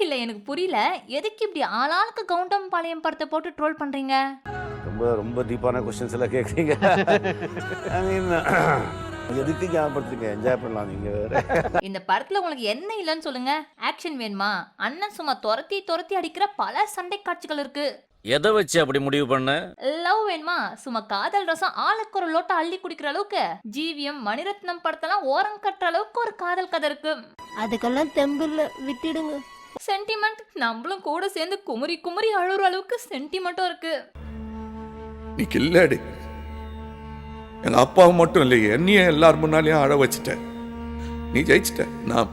இல்ல எனக்கு புரியல. எதுக்கு இப்படி ஆளாளுக்கு கவுண்டம் பாளையம் படத்தை போட்டு ட்ரோல் பண்றீங்க? ரொம்ப ரொம்ப டீப்பான கொஸ்டின்ஸ் எல்லாம் கேட்குறீங்க ஐ மீன் எதுக்கு ஞாபகப்படுத்துங்க என்ஜாய் பண்ணலாம் நீங்கள் வேறு. இந்த படத்துல உங்களுக்கு என்ன இல்லைன்னு சொல்லுங்க. ஆக்ஷன் வேணுமா? அண்ணன் சும்மா துரத்தி துரத்தி அடிக்கிற பல சண்டை காட்சிகள் இருக்கு. எதை வச்சு அப்படி முடிவு பண்ண? லவ் வேணுமா? சும்மா காதல் ரசம் ஆளுக்கு ஒரு லோட்டை அள்ளி குடிக்கிற அளவுக்கு. ஜீவியம் மணிரத்னம் படத்தெல்லாம் ஓரம் கட்டுற அளவுக்கு ஒரு காதல் கதை இருக்கு. அதுக்கெல்லாம் தெம்பில்ல. விட்டுடுங்க. சென்டிமெண்ட் நம்மளும் கூட சேர்ந்து குமுறி குமுறி அழுற அளவுக்கு சென்டிமெண்ட்டும் இருக்கு. நீ கில்லாடி எங்க அப்பாவை மட்டும் இல்லையே என்னையும் எல்லார் முன்னாலேயும் அழ வச்சுட்ட. நீ ஜெயிச்சிட்ட. நான்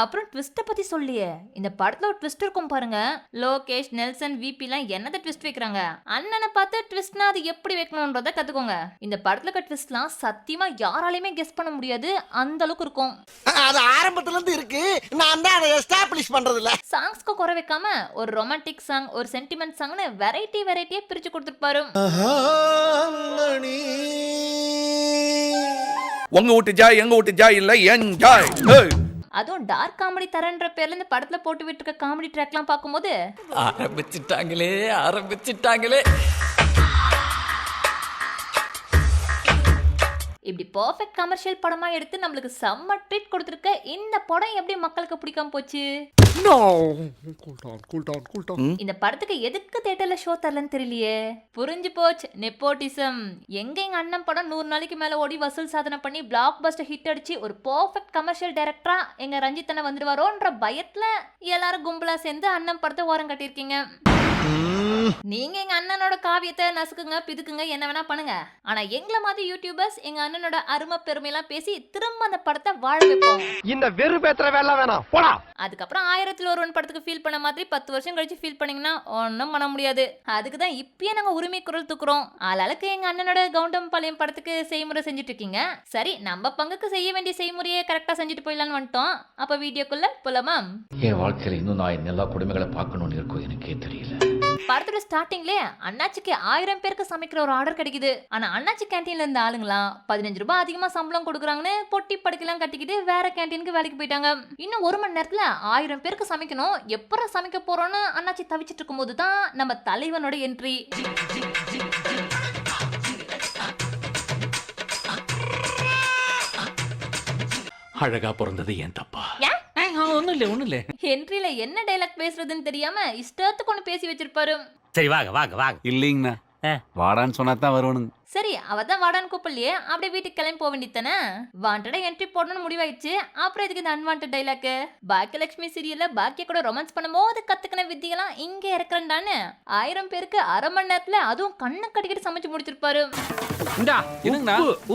அப்புறம் ட்விஸ்ட்டை பத்தி சொல்லியே. இந்த படத்துல ஒரு ட்விஸ்ட் இருக்கும் பாருங்க. லோகேஷ் நெல்சன் விபிலாம் என்னத ட்விஸ்ட் வைக்கிறாங்க? அண்ணனை பார்த்து ட்விஸ்ட்னா அது எப்படி வைக்கணும்ன்றத கத்துக்கோங்க. இந்த படத்துல இருக்க ட்விஸ்ட்லாம் சத்தியமா யாராலையுமே கெஸ் பண்ண முடியாது. அந்த அளவுக்கு இருக்கும். அது ஆரம்பத்துல இருந்து இருக்கு. நான் தான் அதை எஸ்டாப்ளிஷ் பண்றது இல்ல சாங்ஸ்க்கு குறை வைக்காம ஒரு ரொமான்டிக் சாங் ஒரு சென்டிமெண்ட் சாங்னு வெரைட்டி வெரைட்டியா பிரிச்சு கொடுத்துருப்பாரு. உங்க வீட்டு ஜாய் எங்க வீட்டு ஜாய் இல்ல என் ஜாய். அதுவும் டார்க் காமெடி தரன்ற பேர்ல இந்த படத்துல போட்டு விட்டுருக்க காமெடி ட்ராக்லாம் பார்க்கும்போது ஆரம்பிச்சிட்டாங்களே ஆரம்பிச்சிட்டாங்களே. இப்படி பர்ஃபெக்ட் கமர்ஷியல் படமா எடுத்து நம்மளுக்கு செம்ம ட்ரீட் கொடுத்துருக்க இந்த படம் எப்படி மக்களுக்கு பிடிக்காம போச்சு? இந்த படத்துக்கு எதுக்கு தேட்டர்ல ஷோ தரலன்னு தெரியலையே. புரிஞ்சு போச்சு. நெப்போட்டிசம் எங்க எங்க அண்ணன் படம் நூறு நாளைக்கு மேல ஓடி வசூல் சாதனை பண்ணி பிளாக் பஸ்டர் ஹிட் அடிச்சு ஒரு பர்ஃபெக்ட் கமர்ஷியல் டைரக்டரா எங்க ரஞ்சித் அண்ணன் வந்துருவாரோன்ற பயத்துல எல்லாரும் கும்பலா சேர்ந்து அண்ணன் படத்தை ஓரம் கட்டியிருக்கீங்க. நீங்க எங்க அண்ணனோட காவியத்தை நசுக்குங்க பிதுக்குங்க என்ன வேணா பண்ணுங்க. ஆனா எங்கள மாதிரி யூடியூபர்ஸ் எங்க அண்ணனோட அருமை பெருமையெல்லாம் பேசி திரும்ப அந்த படத்தை வாழ வைப்போம். இந்த வெறு பேத்துற வேலை வேணாம். போடா. அதுக்கப்புறம் ஆயிரத்தில் ஒருவன் படத்துக்கு ஃபீல் பண்ண மாதிரி பத்து வருஷம் கழிச்சு ஃபீல் பண்ணீங்கன்னா ஒன்றும் பண்ண முடியாது. அதுக்கு தான் இப்பயே நாங்கள் உரிமை குரல் தூக்குறோம். ஆளாளுக்கு எங்கள் அண்ணனோட கவுண்டம் பாளையம் படத்துக்கு செய்முறை செஞ்சுட்டு இருக்கீங்க சரி நம்ம பங்குக்கு செய்ய வேண்டிய செய்முறையை கரெக்டாக செஞ்சுட்டு போயிடலான்னு வந்துட்டோம். அப்போ வீடியோக்குள்ள போலாமா? என் வாழ்க்கையில இன்னும் நான் எல்லா குடும்பங்களை பார்க்கணும்னு இருக்கும் எனக்கே தெரியல. படத்தோட ஸ்டார்டிங்லே அண்ணாச்சிக்கு ஆயிரம் பேருக்கு சமைக்கிற ஒரு ஆர்டர் கிடைக்குது. ஆனா அண்ணாச்சி கேண்டீன்ல இருந்த ஆளுங்களாம் பதினஞ்சு ரூபாய் அதிகமா சம்பளம் கொடுக்குறாங்கன்னு பொட்டி படுக்கலாம் கட்டிக்கிட்டு வேற கேண்டீனுக்கு வேலைக்கு போயிட்டாங்க. இன்னும் ஒரு மணி நேரத்துல ஆயிரம் பேருக்கு சமைக்கணும். எப்பறம் சமைக்க போறோம்னு அண்ணாச்சி தவிச்சிட்டு இருக்கும்போது தான் நம்ம தலைவனோட என்ட்ரி அழகா பிறந்தது ஏன் தப்பா? ஒன்றும் இல்லை ஒன்றும் இல்லை என்ட்ரில என்ன டைலாக் பேசுறதுன்னு தெரியாம இஷ்டத்துக்கு ஒன்று பேசி வச்சிருப்பாரு. சரி வாங்க வாங்க வாங்க. இல்லைங்கண்ணா. வாடான்னு சொன்னா தான் வருவனுங்க. சரி அவ தான் வாடான்னு கூப்பிடலையே அப்படியே வீட்டுக்கு கிளம்பி போக வேண்டியதானே வாண்டடா என்ட்ரி போடணும்னு முடிவாயிடுச்சு. அப்புறம் இதுக்கு இந்த அன்வான்ட் டைலாக் பாக்கியலட்சுமி சீரியல்ல பாக்கிய கூட ரொமான்ஸ் பண்ணும்போது கத்துக்கின வித்தியெல்லாம் இங்க இறக்குறேன்டான்னு ஆயிரம் பேருக்கு அரை மணி நேரத்துல அதுவும் கண்ணை கட்டிக்கிட்டு சமைச்சு முடிச்சிருப்பாரு.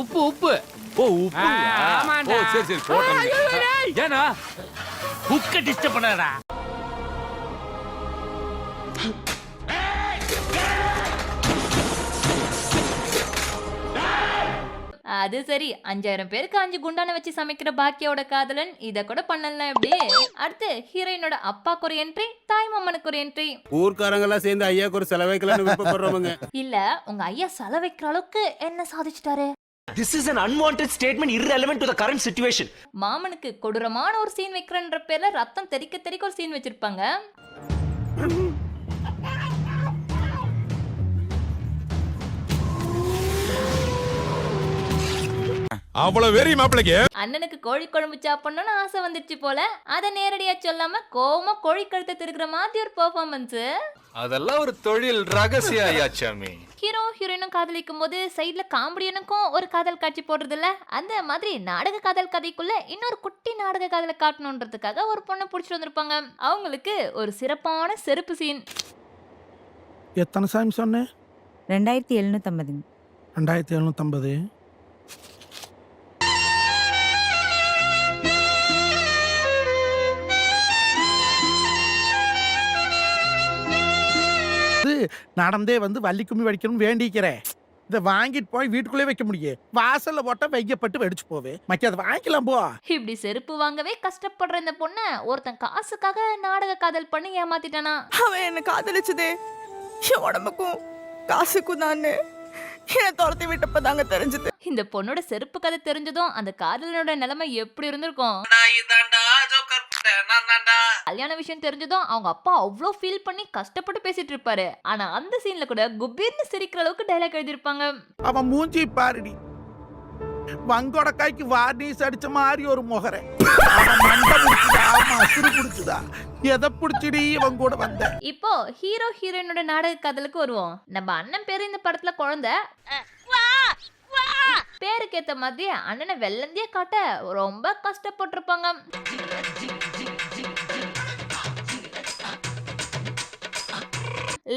உப்பு உப்பு ஓ உப்பு ஓ சரி சரி போட்டேன். ஏனா குக்க டிஸ்டர்ப் பண்ணாதடா. அது சரி. அஞ்சாயிரம் பேருக்கு அஞ்சு குண்டான வச்சு சமைக்கிற பாக்கியோட காதலன் இத கூட பண்ணலாம் எப்படி அடுத்து ஹீரோயினோட அப்பாக்கு ஒரு என்ட்ரி தாய் மாமனுக்கு ஒரு என்ட்ரி ஊர்க்காரங்கெல்லாம் சேர்ந்து ஐயாக்கு ஒரு செலவைக்கலாம்னு விருப்பப்படுறவங்க. இல்ல உங்க ஐயா செல வைக்கிற அளவுக்கு என்ன சாதிச்சிட்டாரு? This is an unwanted statement irrelevant to the current situation. மாமனுக்கு கொடூரமான ஒரு சீன் வைக்கிறன்ற பேர்ல ரத்தம் தெறிக்க தெறிக்க ஒரு சீன் வச்சிருப்பாங்க. அவ்வளவு வெறி மாப்பிளைக்கு. அண்ணனுக்கு கோழி குழம்பு சாப்பிடணும்னு ஆசை வந்துருச்சு போல. அத நேரடியா சொல்லாம கோவமா கோழி கழுத்தை திருக்கிற மாதிரி ஒரு பெர்ஃபார்மன்ஸ் அதெல்லாம் ஒரு தொழில் ரகசிய ஐயாச்சாமி ஹீரோ ஹீரோயினும் காதலிக்கும் போது சைட்ல காமெடியனுக்கும் ஒரு காதல் காட்சி போடுறது இல்ல அந்த மாதிரி நாடக காதல் கதைக்குள்ள இன்னொரு குட்டி நாடக காதலை காட்டணுன்றதுக்காக ஒரு பொண்ணை பிடிச்சிட்டு வந்திருப்பாங்க. அவங்களுக்கு ஒரு சிறப்பான செருப்பு சீன். எத்தனை சாமி சொன்னேன்? ரெண்டாயிரத்தி எழுநூத்தம்பதுங்க. ரெண்டாயிரத்தி எழுநூத்தம்பது. நடந்தே வந்து வள்ளி கும்மி வடிக்கணும்னு வேண்டிக்கிறேன். இதை வாங்கிட்டு போய் வீட்டுக்குள்ளே வைக்க முடியும் வாசல்ல போட்டா வைக்கப்பட்டு வெடிச்சு போவே. மக்கி அதை வாங்கிக்கலாம் போ. இப்படி செருப்பு வாங்கவே கஷ்டப்படுற இந்த பொண்ணை ஒருத்தன் காசுக்காக நாடக காதல் பண்ணி ஏமாத்திட்டானா? அவன் என்ன காதலிச்சதே. என் உடம்புக்கும் காசுக்கும் தான். என்னை துரத்தி விட்டப்பதாங்க தெரிஞ்சது. இந்த பொண்ணோட செருப்பு கதை தெரிஞ்சதும் அந்த காதலனோட நிலைமை எப்படி இருந்திருக்கும்? கல்யாண விஷயம் தெரிஞ்சதும் அவங்க அப்பா அவ்வளோ ஃபீல் பண்ணி கஷ்டப்பட்டு பேசிட்டு இருப்பாரு. ஆனா அந்த சீன்ல கூட குபீர்னு சிரிக்கிற அளவுக்கு டைலாக் எழுதியிருப்பாங்க. அவன் மூஞ்சி பாருடி. வங்கோட கைக்கு வார்னிஸ் அடிச்ச மாதிரி ஒரு முகரை. இப்போ ஹீரோ ஹீரோயினோட நாடக கதலுக்கு வருவோம். நம்ம அண்ணன் பேரு இந்த படத்துல குழந்தை. பேருக்கு ஏத்த மாதிரி அண்ணனை வெள்ளந்திய காட்ட ரொம்ப கஷ்டப்பட்டிருப்பாங்க.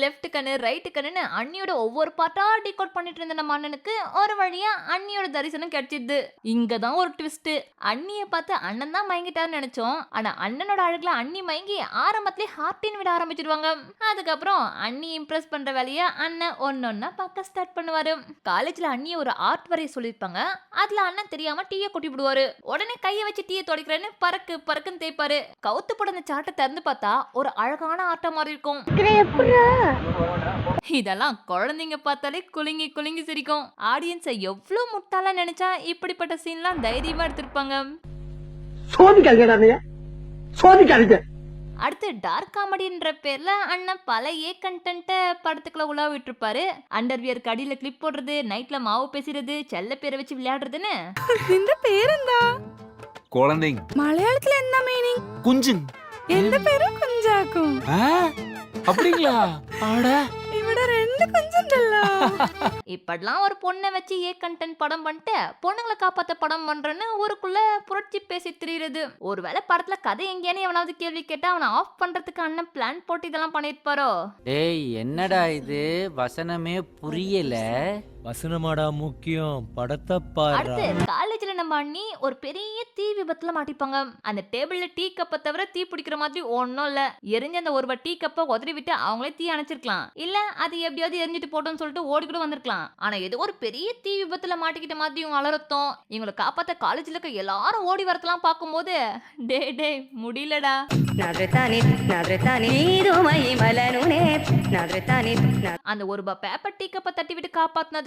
லெஃப்ட் கண்ணு ரைட்டு கண்ணுன்னு அண்ணியோட ஒவ்வொரு பாட்டா டிகோட் பண்ணிட்டு இருந்த நம்ம அண்ணனுக்கு ஒரு வழியா அண்ணியோட தரிசனம் கிடைச்சிது இங்க தான் ஒரு ட்விஸ்ட் அண்ணியை பார்த்து அண்ணன் தான் மயங்கிட்டாருன்னு நினைச்சோம். ஆனா அண்ணனோட அழகுல அண்ணி மயங்கி ஆரம்பத்திலே ஹார்டின் விட ஆரம்பிச்சிடுவாங்க அதுக்கப்புறம் அண்ணி இம்ப்ரெஸ் பண்ற வேலையை அண்ணன் ஒன்னொன்னா பார்க்க ஸ்டார்ட் பண்ணுவாரு. காலேஜ்ல அண்ணியை ஒரு ஆர்ட் வரைய சொல்லியிருப்பாங்க. அதுல அண்ணன் தெரியாம டீயை கொட்டி விடுவாரு. உடனே கையை வச்சு டீயை துடைக்கிறேன்னு பறக்கு பறக்குன்னு தேய்ப்பாரு. கவுத்து போட அந்த சாட்டை திறந்து பார்த்தா ஒரு அழகான ஆட்டம் மாதிரி இருக்கும் இதெல்லாம் குழந்தைங்க பார்த்தாலே குலுங்கி குலுங்கி சிரிக்கும். ஆடியன்ஸை எவ்வளவு முட்டாளா நினைச்சா இப்படிப்பட்ட சீன்லாம் தைரியமா எடுத்திருப்பாங்க. அடுத்து டார்க் காமெடின்ற பேர்ல அண்ணன் பல ஏ கண்டென்ட்டை படத்துக்குள்ள உலாவிட்டு இருப்பாரு அண்டர்வியருக்கு அடியில கிளிப் போடுறது நைட்ல மாவு பேசுறது செல்ல பேரை வச்சு விளையாடுறதுன்னு. இந்த பேருந்தா? குழந்தைங்க. மலையாளத்துல என்ன மீனிங் குஞ்சுங்க. எந்த பேரும் குஞ்சாக்கும். அப்படிங்களா? ஆட இவட ரெண்டு கொஞ்சம்டல்ல இப்படிலாம் ஒரு பொண்ணை வச்சு ஏ கண்டென்ட் படம் பண்ணிட்டு பொண்ணுங்களை காப்பாத்த படம் பண்றேன்னு ஊருக்குள்ள புரட்சி பேசி திரியுறது. ஒருவேளை படத்துல கதை எங்கேயானு எவனாவது கேள்வி கேட்டா அவனை ஆஃப் பண்றதுக்கு அண்ணன் பிளான் போட்டு இதெல்லாம் பண்ணிருப்பாரோ டேய் என்னடா இது? வசனமே புரியல. வசனமாடா முக்கியம் படத்தை அடுத்து காலேஜ்ல நம்ம அண்ணி ஒரு பெரிய தீ விபத்துல மாட்டிப்பாங்க. அந்த டேபிள்ல டீ கப்பை தவிர தீ பிடிக்கிற மாதிரி ஒன்றும் இல்ல. எரிஞ்ச அந்த ஒரு டீ கப்பை உதறி விட்டு அவங்களே தீ அணைச்சிருக்கலாம். இல்ல அது எப்படியாவது எரிஞ்சிட்டு போட்டோம்னு சொல்லிட்டு ஓடி கூட வந்திருக்கலாம். ஆனா ஏதோ ஒரு பெரிய தீ விபத்துல மாட்டிக்கிட்ட மாதிரி இவங்க அலறத்தும். இவங்களை காப்பாத்த காலேஜ்ல இருக்க எல்லாரும் ஓடி வரத்தெல்லாம் பார்க்கும்போது டே டே முடியலடா. அந்த ஒரு பேப்பர் டீ கப்பை தட்டி விட்டு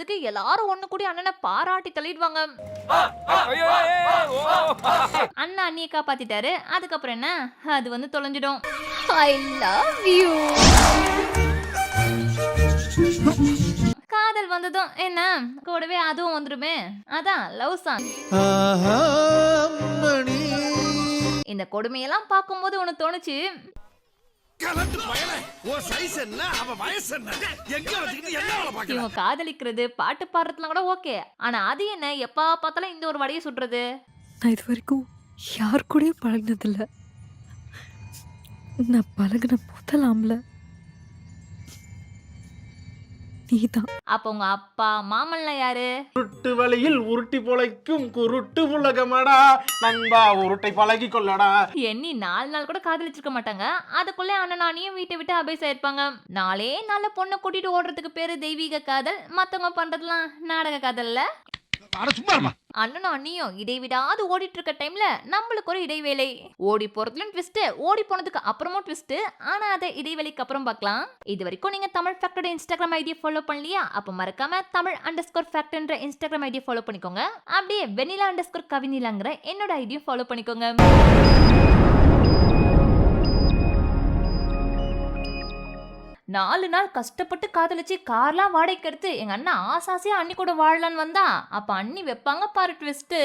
காப்பாத்துனதுக்கு எல்லாரும் ஒண்ணு கூடி அண்ணனை பாராட்டி தள்ளிடுவாங்க. அண்ணா அண்ணியை காப்பாத்திட்டாரு. அதுக்கப்புறம் என்ன? அது வந்து தொலைஞ்சிடும். ஐ லவ் யூ காதல் வந்ததும் என்ன? கூடவே அதுவும் வந்துருமே. அதான் லவ் சாங் இந்த கொடுமையெல்லாம் பார்க்கும்போது உனக்கு தோணுச்சு. கலந்து பயல. ஓ சைஸ் என்ன? அவ வயசு என்ன? எங்க வச்சுக்கிட்டு என்ன வேலை பாக்குற இவங்க காதலிக்கிறது பாட்டு பாடுறதுலாம் கூட ஓகே ஆனா அது என்ன? எப்ப பார்த்தாலும் இந்த ஒரு வடையை சுடுறது. நான் இது வரைக்கும் யார் கூடயும் பழகினதில்ல. நான் பழகின முதல் ஆம்பளை நீதான். அப்ப உங்க அப்பா மாமன்லாம் யாரு? உருட்டு வழியில் உருட்டி பொழைக்கும் குருட்டு உலகமடா. நண்பா உருட்டை பழகி கொள்ளடா. எண்ணி நாலு நாள் கூட காதலிச்சிருக்க மாட்டாங்க. அதுக்குள்ள அண்ணனானியும் வீட்டை விட்டு அபேஸ் ஆயிருப்பாங்க நாளே நாள பொண்ணை கூட்டிட்டு ஓடுறதுக்கு பேரு தெய்வீக காதல். மத்தவங்க பண்றதுலாம் நாடக காதல்ல? அண்ணனும் அண்ணியும் இடைவிடாது ஓடிட்டு இருக்க டைம்ல நம்மளுக்கு ஒரு இடைவேளை. ஓடி போறதுலயும் ட்விஸ்ட் ஓடி போனதுக்கு அப்புறமும் ட்விஸ்ட் ஆனா அதை இடைவேளைக்கு அப்புறம் பார்க்கலாம். இது வரைக்கும் நீங்க தமிழ் ஃபேக்டோட இன்ஸ்டாகிராம் ஐடியை ஃபாலோ பண்ணலையா? அப்ப மறக்காம தமிழ் அண்டர் ஸ்கோர் ஃபேக்டர்ன்ற இன்ஸ்டாகிராம் ஐடியை ஃபாலோ பண்ணிக்கோங்க. அப்படியே வெனிலா அண்டர் ஸ்கோர் கவினிலாங்கிற என்னோட ஐடியும் ஃபாலோ பண்ணிக்கோங்க. நாலு நாள் கஷ்டப்பட்டு காதலிச்சு கார்லாம் வாடகைக்கு எடுத்து எங்க அண்ணன் ஆசாசியா அண்ணி கூட வாழலான்னு வந்தா அப்ப அண்ணி வைப்பாங்க பாரு ட்விஸ்ட்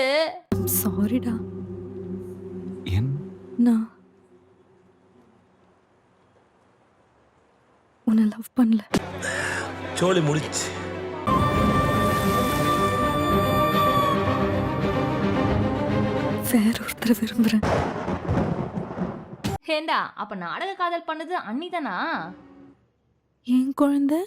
சாரிடா நான் உன்னை லவ் பண்ணல. சோழி முடிச்சு. வேற ஒருத்தரை விரும்புறேன். ஏண்டா அப்ப நாடக காதல் பண்ணது அண்ணி தானா என் குழந்தை?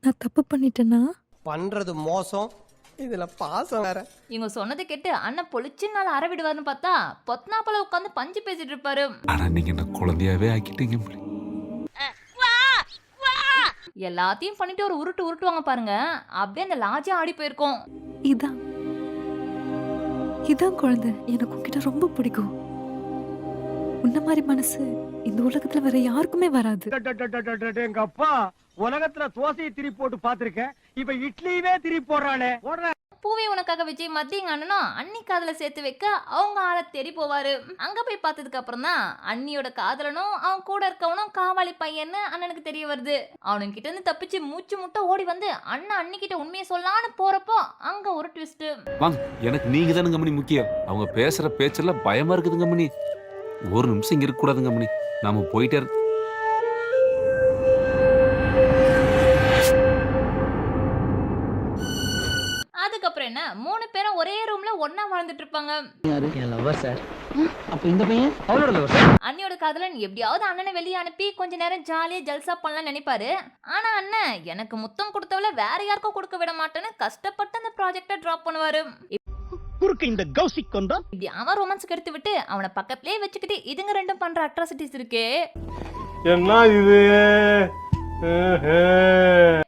நான் தப்பு பண்ணிட்டேனா? பண்றது மோசம். இதுல பாசம் வேற. இவங்க சொன்னதை கேட்டு அண்ணன் பொழிச்சு நாள் அற விடுவாருன்னு பார்த்தா பொத்னாப்பல உட்காந்து பஞ்சு பேசிட்டு இருப்பாரு. ஆனா நீங்க என்ன குழந்தையாவே ஆக்கிட்டீங்க எல்லாத்தையும் பண்ணிட்டு ஒரு உருட்டு உருட்டுவாங்க பாருங்க. அப்படியே அந்த லாஜா ஆடி போயிருக்கும். இதான். இதான் குழந்தை. எனக்கு உன்கிட்ட ரொம்ப பிடிக்கும். உன்ன மாதிரி மனசு இந்த உலகத்துல வேற யாருக்குமே வராது. எங்க அப்பா உலகத்துல தோசையை திரி போட்டு பாத்திருக்கேன் இப்ப இட்லியவே திரி போடுறானே பூவே உனக்காக விஜய் மத்தி எங்க அண்ணனும் அண்ணி காதல சேர்த்து வைக்க அவங்க ஆளை தேடி போவாரு அங்க போய் பார்த்ததுக்கு அப்புறம் தான் அண்ணியோட காதலனும் அவன் கூட இருக்கவனும் காவாலி பையன்னு அண்ணனுக்கு தெரிய வருது அவனுங்க கிட்ட இருந்து தப்பிச்சு மூச்சு முட்டை ஓடி வந்து அண்ணன் அண்ணி கிட்ட உண்மையை சொல்லலான்னு போறப்போ அங்க ஒரு ட்விஸ்ட் வாங்க எனக்கு நீங்க தானுங்க மணி முக்கியம் அவங்க பேசுற பேச்செல்லாம் பயமா இருக்குதுங்க மணி ஒரு நிமிஷம் இங்க இருக்க கூடாதுங்க மணி. நாம போயிட்டே அதுக்கப்புறம் என்ன? மூணு பேரும் ஒரே ரூம்ல ஒண்ணா வாழ்ந்துட்டு இருப்பாங்க. அப்ப இந்த பையன்? அவளோட அண்ணியோட காதலன் எப்படியாவது அண்ணனை வெளியே அனுப்பி கொஞ்ச நேரம் ஜாலியா ஜல்சா பண்ணலாம்னு நினைப்பாரு. ஆனா அண்ணன் எனக்கு முத்தம் கொடுத்தவள வேற யாருக்கும் கொடுக்க விட மாட்டேன்னு கஷ்டப்பட்டு அந்த ப்ராஜெக்ட டிராப் பண்ணுவாரு. குறுக்கு இந்த கௌசிக் கொண்டா இப்படி அவன் ரொமான்ஸ்க்கு எடுத்து விட்டு அவனை பக்கத்துலயே வச்சுக்கிட்டு இதுங்க ரெண்டும் பண்ற அட்ராசிட்டிஸ் இருக்கே. என்ன இது.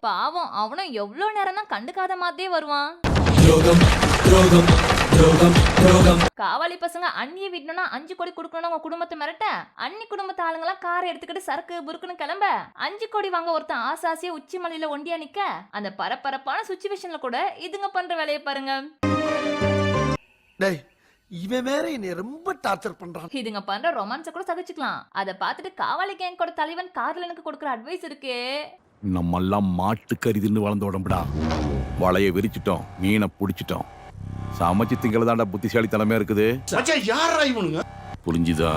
பாவம் அவனும் எவ்வளவு நேரம் தான் கண்டுக்காத மாதிரியே வருவான். காவாலி பசங்க அண்ணியை விடணும்னா அஞ்சு கோடி கொடுக்கணும் உங்க குடும்பத்தை மிரட்ட? அண்ணி குடும்பத்து ஆளுங்கெல்லாம் காரை எடுத்துக்கிட்டு சரக்கு புருக்குன்னு கிளம்ப? அஞ்சு கோடி வாங்க ஒருத்தன் ஆசை ஆசையா உச்சி மலையில ஒண்டியா நிக்க? அந்த பரபரப்பான சுச்சுவேஷன்ல கூட இதுங்க பண்ற வேலையை பாருங்க. டேய் இவன் வேற என்னை ரொம்ப டார்ச்சர் பண்றான். இதுங்க பண்ற ரொமான்ஸ கூட சகிச்சுக்கலாம். அதை பார்த்துட்டு காவாலி கேங்கோட தலைவன் காதலனுக்கு கொடுக்குற அட்வைஸ் இருக்கே. நம்மெல்லாம் மாட்டு கரிதுன்னு வளர்ந்த உடம்புடா. வலைய விரிச்சிட்டோம் மீனை பிடிச்சிட்டோம். சமைச்சு திங்கள தாண்டா புத்திசாலித்தனமே இருக்குது. யாரா இவனுங்க? புரிஞ்சுதா?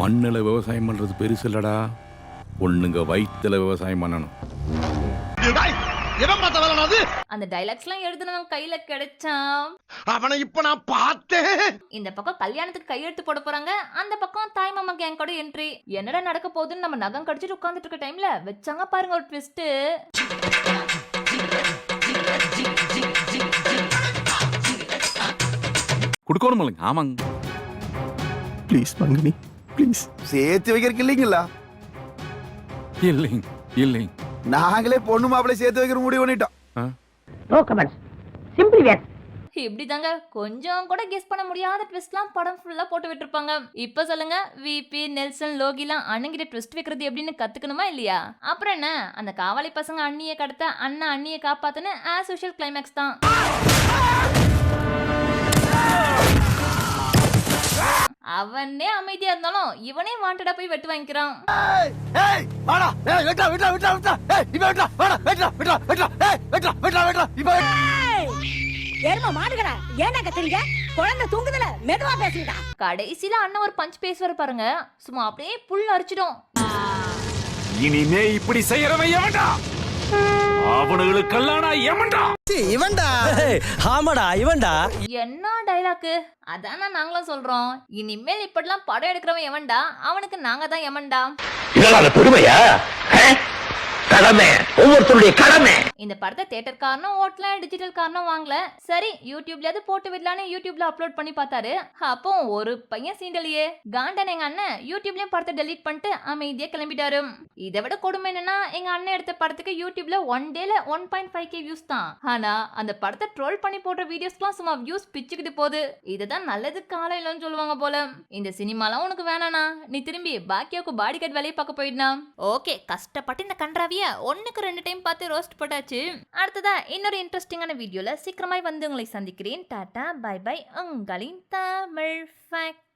மண்ணில் விவசாயம் பண்றது பெருசு இல்லடா. பொண்ணுங்க வயிற்றுல விவசாயம் பண்ணணும். எவன் பார்த்த அந்த டைலாக்ஸ்லாம் எழுதுனவன் கையில கிடைச்சான் அவனை இப்ப நான் பார்த்தேன் இந்த பக்கம் கல்யாணத்துக்கு கையெழுத்து போட போறாங்க. அந்த பக்கம் தாய் மாமா கேங்கோட என்ட்ரி என்னடா நடக்க போகுதுன்னு நம்ம நகம் கடிச்சிட்டு உட்கார்ந்துட்டு இருக்க டைம்ல வச்சாங்க பாருங்க ஒரு ட்விஸ்ட் கொடுக்கணும் இல்லைங்க. ஆமாங்க. ப்ளீஸ் பங்குனி ப்ளீஸ் சேர்த்து வைக்கிறதுக்கு இல்லைங்களா? இல்லைங்க. இல்லைங்க. நாங்களே பொண்ணு மாப்பிள்ளை சேர்த்து வைக்கிற முடிவு பண்ணிட்டோம். இப்படிதாங்க. கொஞ்சம் கூட கெஸ் பண்ண முடியாத ட்விஸ்ட்லாம் படம் ஃபுல்லா போட்டு விட்டுருப்பாங்க. இப்ப சொல்லுங்க விபி நெல்சன் லோகிலாம் அண்ணங்கிட்ட ட்விஸ்ட் வைக்கிறது எப்படின்னு கத்துக்கணுமா இல்லையா? அப்புறம் என்ன? அந்த காவாலி பசங்க அண்ணியை கடத்த அண்ணா அண்ணியை காப்பாத்துன்னு ஆஸ் யூஷுவல் கிளைமேக்ஸ் தான். அவனே அமைதியா இருந்தாலும் இவனே வாண்டடா போய் வெட்டு வாங்கிக்கிறான். ஏய் வாடா ஏய் வெட்டா வெட்டா வெட்டா வெட்டா ஏய் இப்ப வெட்டா வாடா வெட்டா வெட்டா வெட்டா ஏய் வெட்டா வெட்டா வெட்டா இப்ப எரும மாடுகடா ஏன்டா கத்துறீங்க குழந்தை தூங்குதுல மெதுவா பேசுங்கடா. கடைசியில அண்ணன் ஒரு பஞ்ச் பேசுவார் பாருங்க. சும்மா அப்படியே புல் அரிச்சிடும். இனிமே இப்படி செய்யறவன் எவன்டா? நான் இவன்டா. ஆமாடா இவன்டா. என்ன டைலாக்கு அதானா நாங்களும் சொல்றோம். இனிமேல் இப்படிலாம் படம் எடுக்கிறவன் எவன்டா? அவனுக்கு நாங்க தான் எமன்டா பெருமையா? கடமை. ஒவ்வொருத்தருடைய கடமை. இந்த படத்தை தேட்டர் காரணம் ஓட்டல டிஜிட்டல் காரணம் வாங்கல. சரி யூடியூப்லயாவது போட்டு விடலான்னு யூடியூப்ல அப்லோட் பண்ணி பார்த்தாரு. அப்போ ஒரு பையன் சீண்டலையே காண்டன் எங்க அண்ணன் யூடியூப்லயும் படத்தை டெலீட் பண்ணிட்டு அமைதியா கிளம்பிட்டாரு. இதை விட கொடுமை என்னன்னா எங்க அண்ணன் எடுத்த படத்துக்கு யூடியூப்ல ஒன் டேல one point five K views தான். ஆனா அந்த படத்தை ட்ரோல் பண்ணி போடுற வீடியோஸ்லாம் சும்மா வியூஸ் பிச்சுக்கிட்டு போகுது. இதுதான் நல்லது காலையிலன்னு சொல்லுவாங்க போல. இந்த சினிமாலாம் உனக்கு வேணானா நீ திரும்பி பாக்கியாவுக்கு பாடி கார்டு வேலையை பார்க்க போயிடனா ஓகே கஷ்டப்பட்டு இந்த கன்றாவிய ஒன்னுக்கு ரெண்டு டைம் பார்த்து ரோஸ்ட் போட்டாச்சு. அடுத்ததா இன்னொரு இன்ட்ரெஸ்டிங்கான வீடியோல சீக்கிரமாய் வந்து உங்களை சந்திக்கிறேன். டாடா பை பை. உங்களின் தமிழ் ஃபேக்ட்